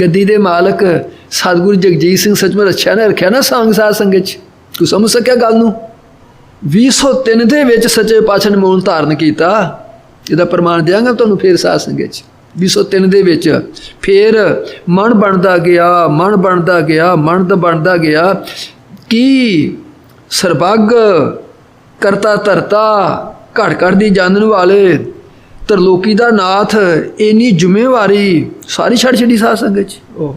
ਗੱਦੀ ਦੇ ਮਾਲਕ ਸਤਿਗੁਰੂ ਜਗਜੀਤ ਸਿੰਘ ਸੱਚਮੁੱਚ ਅੱਛਾ ਨੇ ਰੱਖਿਆ ਨਾ ਸੰਗ ਸਾਧ ਸੰਗਤ ਚ? ਤੂੰ ਸਮਝ ਸਕਿਆ ਗੱਲ ਨੂੰ? 203 ਦੇ ਵਿੱਚ ਸੱਚੇ ਪਾਤਸ਼ਾਹ ਨੇ ਮੂਲ ਧਾਰਨ ਕੀਤਾ। ਇਹਦਾ ਪ੍ਰਮਾਣ ਦਿਆਂਗਾ ਤੁਹਾਨੂੰ ਫੇਰ ਸਾਧ ਸੰਗਤ ਚ। 203 ਦੇ ਵਿੱਚ ਫੇਰ ਮਨ ਬਣਦਾ ਗਿਆ, ਮਨ ਬਣਦਾ ਗਿਆ ਮਨ ਦਾ ਬਣਦਾ ਗਿਆ। ਕੀ ਸਰਬੱਗ ਕਰਤਾ ਧਰਤਾ ਘੜ ਘੜ ਦੀ ਜਾਣਨ ਵਾਲੇ ਤਰਲੋਕੀ ਦਾ ਨਾਥ ਇੰਨੀ ਜ਼ਿੰਮੇਵਾਰੀ ਸਾਰੀ ਛੱਡ ਛੱਡੀ ਸਾਧ ਸੰਗਤ ਚ। ਓਹ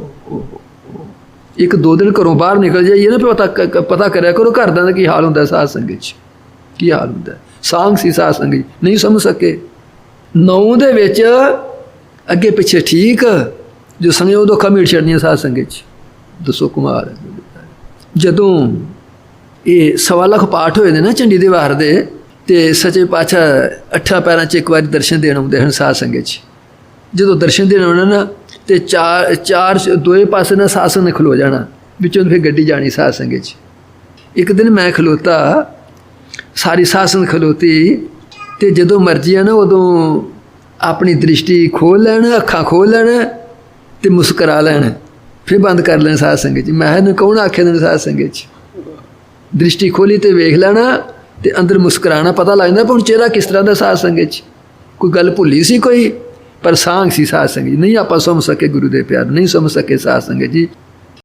ਇੱਕ ਦੋ ਦਿਨ ਘਰੋਂ ਬਾਹਰ ਨਿਕਲ ਜਾਈਏ ਨਾ ਪਤਾ ਪਤਾ ਕਰਿਆ ਕਰੋ ਘਰ ਦਾ ਕੀ ਹਾਲ ਹੁੰਦਾ ਸਾਧ ਸੰਗਤ ਚ। ਕੀ ਹਾਲ ਹੁੰਦਾ? ਸਾਂਗ ਸੀ ਸਾਧ ਸੰਗਤ ਨਹੀਂ ਸਮਝ ਸਕੇ। ਨੌ ਦੇ ਵਿੱਚ ਅੱਗੇ ਪਿੱਛੇ ਠੀਕ ਜੋ ਸੰਗੇ ਉਦੋਂ ਕਮੀਟ ਛੱਡਣੀਆਂ ਸਾਧ ਸੰਗਤ ਚ। ਦੱਸੋ ਕੁਮਾਰ। ਜਦੋਂ ਇਹ ਸਵਾ ਲੱਖ ਪਾਠ ਹੋਏ ਨੇ ਨਾ ਚੰਡੀ ਦੇ ਵਾਰ ਦੇ ਤੇ ਸੱਚੇ ਪਾਤਸ਼ਾਹ ਅੱਠਾਂ ਪੈਰਾਂ 'ਚ ਇੱਕ ਵਾਰੀ ਦਰਸ਼ਨ ਦੇਣ ਆਉਂਦੇ ਹਨ ਸਾਧ ਸੰਗਤ 'ਚ। ਜਦੋਂ ਦਰਸ਼ਨ ਦੇਣ ਆਉਣਾ ਨਾ, ਤੇ ਚਾਰ ਚਾਰ ਦੋਏ ਪਾਸੇ ਨਾ ਸਾਸਨ ਨੇ ਖਲੋ ਜਾਣਾ, ਵਿੱਚੋਂ ਫਿਰ ਗੱਡੀ ਜਾਣੀ ਸਾਧ ਸੰਗਤ 'ਚ। ਇੱਕ ਦਿਨ ਮੈਂ ਖਲੋਤਾ, ਸਾਰੀ ਸਾਸਨ ਖਲੋਤੀ, ਤੇ ਜਦੋਂ ਮਰਜ਼ੀ ਆ ਨਾ ਉਦੋਂ ਆਪਣੀ ਦ੍ਰਿਸ਼ਟੀ ਖੋਲ ਲੈਣ, ਅੱਖਾਂ ਖੋਲ ਲੈਣ ਤੇ ਮੁਸਕਰਾ ਲੈਣ, ਫਿਰ ਬੰਦ ਕਰ ਲੈਣ ਸਾਧ ਸੰਗਤ 'ਚ। ਮੈਂ ਇਹਨੂੰ ਕੌਣ ਆਖੇ ਨੇ ਸਾਧ ਸੰਗਤ 'ਚ? ਦ੍ਰਿਸ਼ਟੀ ਖੋਲੀ ਤੇ ਵੇਖ ਲੈਣਾ ਤੇ ਅੰਦਰ ਮੁਸਕਰਾਣਾ ਪਤਾ ਲੱਗਦਾ ਪਰ ਹੁਣ ਚਿਹਰਾ ਕਿਸ ਤਰ੍ਹਾਂ ਦਾ ਸਾਧ ਸੰਗਤ ਚ? ਕੋਈ ਗੱਲ ਭੁੱਲੀ ਸੀ ਕੋਈ? ਪਰ ਸਾਂਗ ਸੀ ਸਾਧ ਸੰਗਤ ਜੀ। ਨਹੀਂ ਆਪਾਂ ਸਮਝ ਸਕੇ ਗੁਰੂ ਦੇ ਪਿਆਰ, ਨਹੀਂ ਸਮਝ ਸਕੇ ਸਾਧ ਸੰਗਤ ਜੀ।